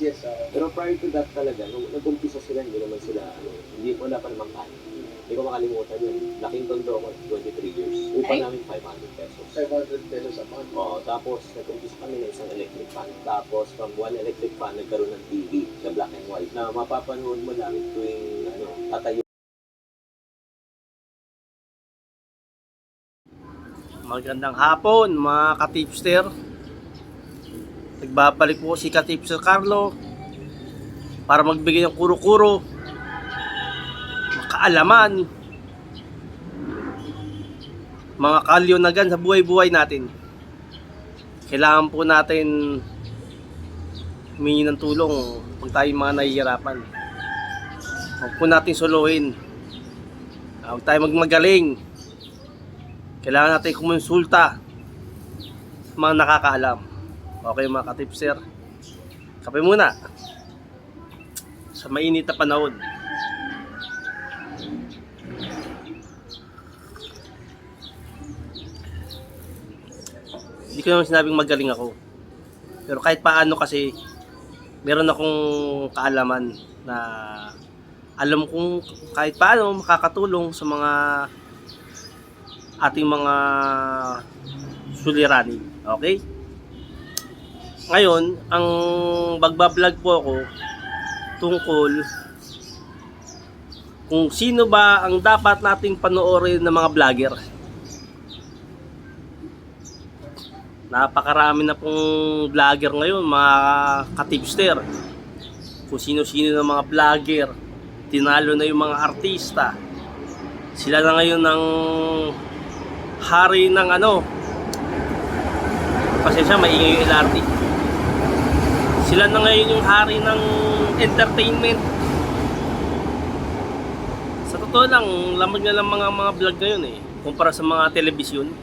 yes. ah. Pero prior to that talaga, nung nag-umpisa sila, hindi naman sila, ano, hindi wala pa namang kain. Hindi ko makalimutan yun. Laking tondo ako, 23 years. Upa Ay. namin 500 pesos. 500 pesos a month. Oo, tapos nag-umpisa kami ng isang electric fan. Tapos from one electric fan, nagkaroon ng TV na black and white na mapapanood mo lang tuwing ano, tatayo Magandang hapon mga katipster. Nagbabalik po si katipster Carlo para magbigay ng kuro-kuro, makaalaman, mga kalyunagan sa buhay-buhay natin. Kailangan po natin humingi ng tulong pag tayo mga nahihirapan. Huwag po natin suluhin. Huwag tayo magmagaling. Kailangan natin kumonsulta mga nakakaalam. Okay mga katipser. Kape muna. Sa mainit na panahon. Hindi ko naman sinabing magaling ako. Pero kahit paano kasi meron akong kaalaman na alam kong kahit paano makakatulong sa mga ating mga suliranin. Okay? Ngayon, ang magbablog po ako tungkol kung sino ba ang dapat nating panoorin ng mga vlogger. Napakarami na pong vlogger ngayon, mga katipster. Kung sino-sino ng mga vlogger. Tinalo na yung mga artista. Sila na ngayon ng hari ng ano pasensya maingay yung LRT sila na ngayon yung hari ng entertainment sa totoo lang lamang na lang mga mga vlog ngayon eh kumpara sa mga telebisyon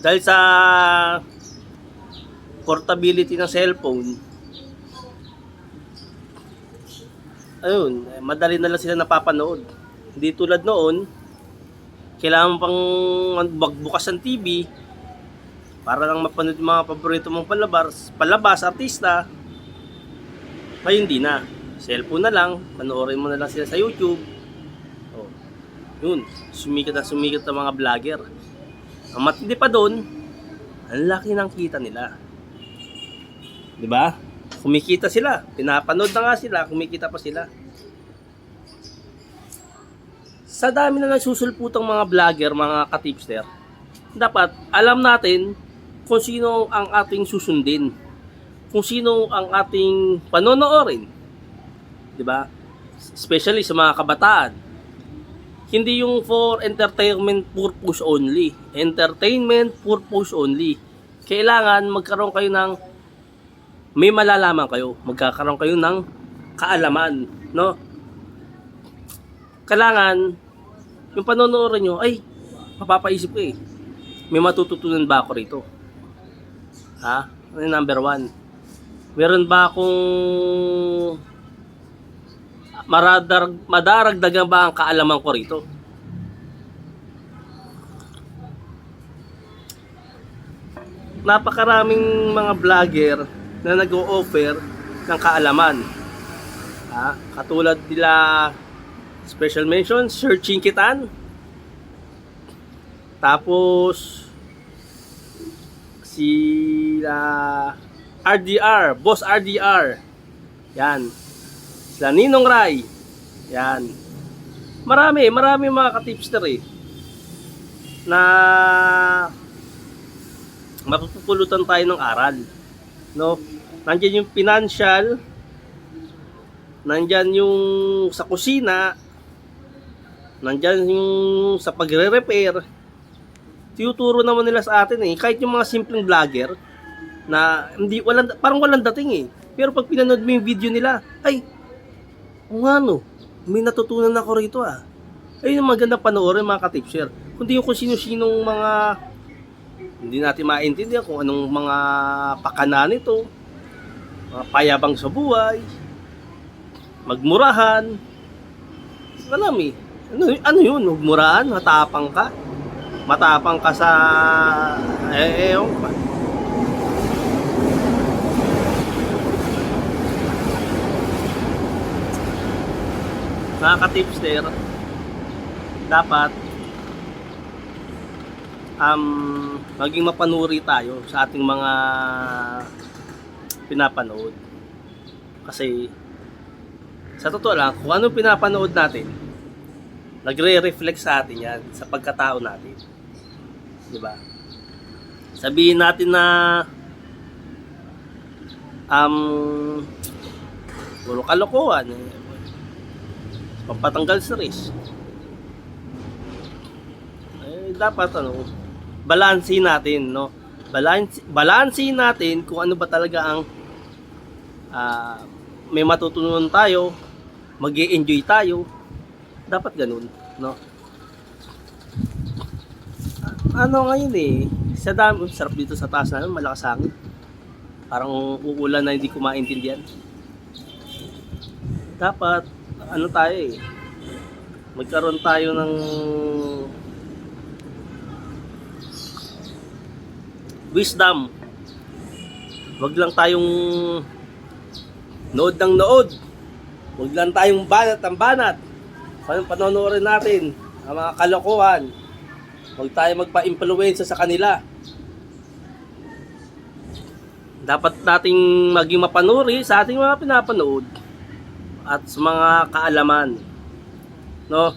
dahil sa portability ng cellphone ayun, madali na lang sila napapanood. Hindi tulad noon, kailangan pang magbukas ng TV para lang mapanood yung mga paborito mong palabas, palabas, artista. Ngayon hindi na. Cellphone na lang, panoorin mo na lang sila sa YouTube. Oh. Yun, sumikat na sumikat ang mga vlogger. Ang matindi pa doon, ang laki ng kita nila. 'Di ba? kumikita sila. Pinapanood na nga sila, kumikita pa sila. Sa dami na nagsusulputang mga vlogger, mga katipster, dapat alam natin kung sino ang ating susundin. Kung sino ang ating panonoorin. 'Di ba? Especially sa mga kabataan. Hindi yung for entertainment purpose only. Entertainment purpose only. Kailangan magkaroon kayo ng may malalaman kayo, magkakaroon kayo ng kaalaman, no? Kailangan, yung panonood nyo, ay, mapapaisip ko eh, may matututunan ba ako rito? Ha? Ano yung number one? Meron ba akong maradarag, madaragdagan ba ang kaalaman ko rito? Napakaraming mga vlogger na nag-o-offer ng kaalaman. Ha? Katulad nila special mention, searching kitan. Tapos si uh, RDR, Boss RDR. Yan. Sila Ninong Rai. Yan. Marami, marami mga katipster eh. Na mapupulutan tayo ng aral no? Nandiyan yung financial, nandiyan yung sa kusina, nandiyan yung sa pagre-repair. Tinuturo naman nila sa atin eh, kahit yung mga simpleng vlogger na hindi walang parang walang dating eh. Pero pag pinanood mo yung video nila, ay o nga no, may natutunan ako rito ah. Ayun yung magandang panoorin mga katipshare. Kundi yung kung sino-sinong mga hindi natin maintindihan kung anong mga pakana nito, mga payabang sa buhay, magmurahan. Alam eh, ano, ano yun, magmurahan, matapang ka. matapang ka sa eh, eh, ewan ko ba. Mga ka-tipster, dapat um, maging mapanuri tayo sa ating mga pinapanood. Kasi sa totoo lang, kung ano pinapanood natin, nagre-reflect sa atin yan, sa pagkatao natin. Di ba? Sabihin natin na um, puro kalokohan, eh, pampatanggal stress. Eh, dapat ano, balansin natin, no? Balance, balansin natin kung ano ba talaga ang ah, may matutunan tayo, mag enjoy tayo. Dapat ganun, no? Ano ngayon eh, sa dami, sarap dito sa taas namin, malakas hangin. Parang uulan na hindi ko maintindihan. Dapat, ano tayo eh, magkaroon tayo ng wisdom. Wag lang tayong nood ng nood. Wag lang tayong banat ang banat. Pan- Panonoodin natin ang mga kalokohan. Huwag tayo magpa-impluensya sa kanila. Dapat nating maging mapanuri sa ating mga pinapanood at sa mga kaalaman. No?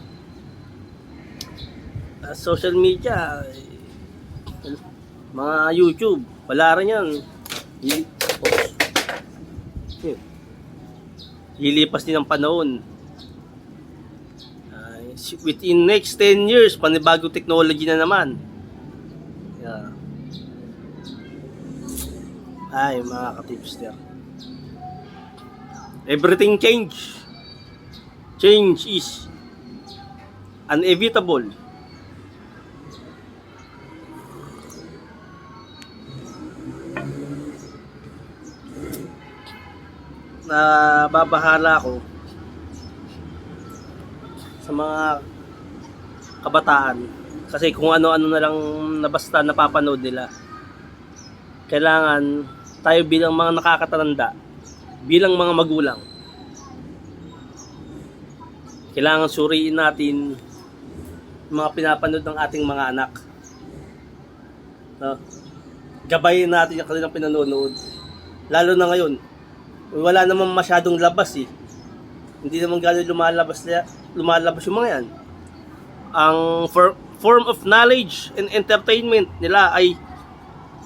Sa social media, eh, mga YouTube, wala rin yan. Oops. Din ang panahon. Within next 10 years, panibagong technology na naman. Yeah. Ay, mga ka-tipster. Everything change. Change is inevitable. Na babahala ako sa mga kabataan. Kasi kung ano-ano na lang na basta napapanood nila. Kailangan tayo bilang mga nakakatatanda bilang mga magulang kailangan suriin natin mga pinapanood ng ating mga anak. No? gabayin natin yung kanilang pinanonood. Lalo na ngayon wala naman masyadong labas eh hindi naman gano'n lumalabas, lumalabas yung mga yan ang for, form of knowledge and entertainment nila ay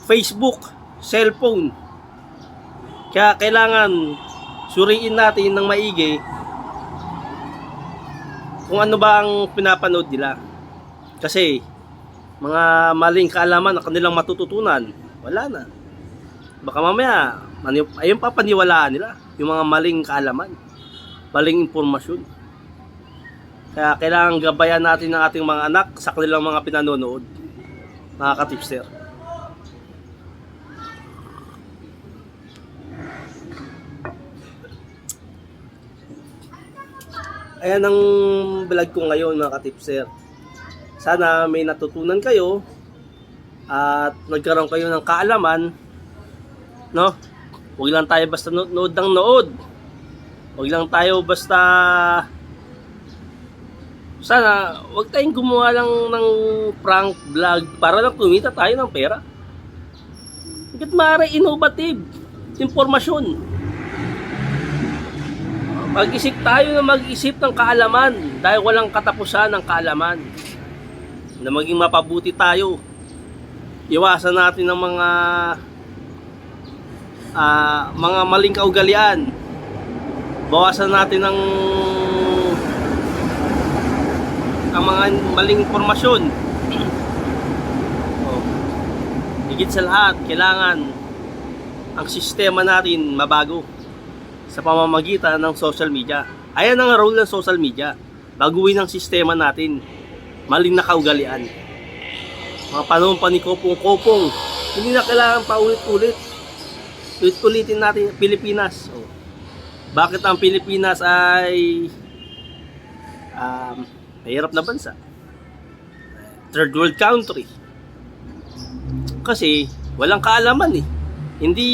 Facebook, cellphone. Kaya kailangan suriin natin ng maigi kung ano ba ang pinapanood nila. Kasi mga maling kaalaman na kanilang matututunan, wala na. Baka mamaya, ayun pa paniwalaan nila, yung mga maling kaalaman, maling impormasyon. Kaya kailangan gabayan natin ng ating mga anak sa kanilang mga pinanonood. Mga katipster. Ayan ang vlog ko ngayon mga katipser. Sana may natutunan kayo at nagkaroon kayo ng kaalaman. No? Huwag lang tayo basta no- nood ng nood. Huwag lang tayo basta sana wag tayong gumawa lang ng prank vlog para lang kumita tayo ng pera. Hanggat maaari innovative informasyon. Mag-isip tayo na mag-isip ng kaalaman dahil walang katapusan ng kaalaman. Na maging mapabuti tayo. Iwasan natin ng mga ah, mga maling kaugalian. Bawasan natin ng ang mga maling impormasyon. oh. Higit sa lahat, kailangan ang sistema natin mabago sa pamamagitan ng social media. Ayan ang role ng social media. Baguhin ang sistema natin. Maling na kaugalian. Mga panahon pa ni Kopong-Kopong. Hindi na kailangan paulit-ulit. Ulit-ulitin natin Pilipinas. Oh. Bakit ang Pilipinas ay um, mahirap na bansa? third world country. Kasi walang kaalaman eh. Hindi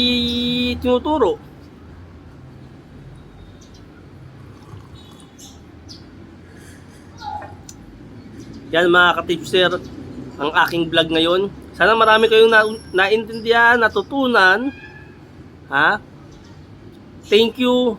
tinuturo. Yan mga ka-tipster, ang aking vlog ngayon. Sana marami kayong na naintindihan, natutunan. Ha? Thank you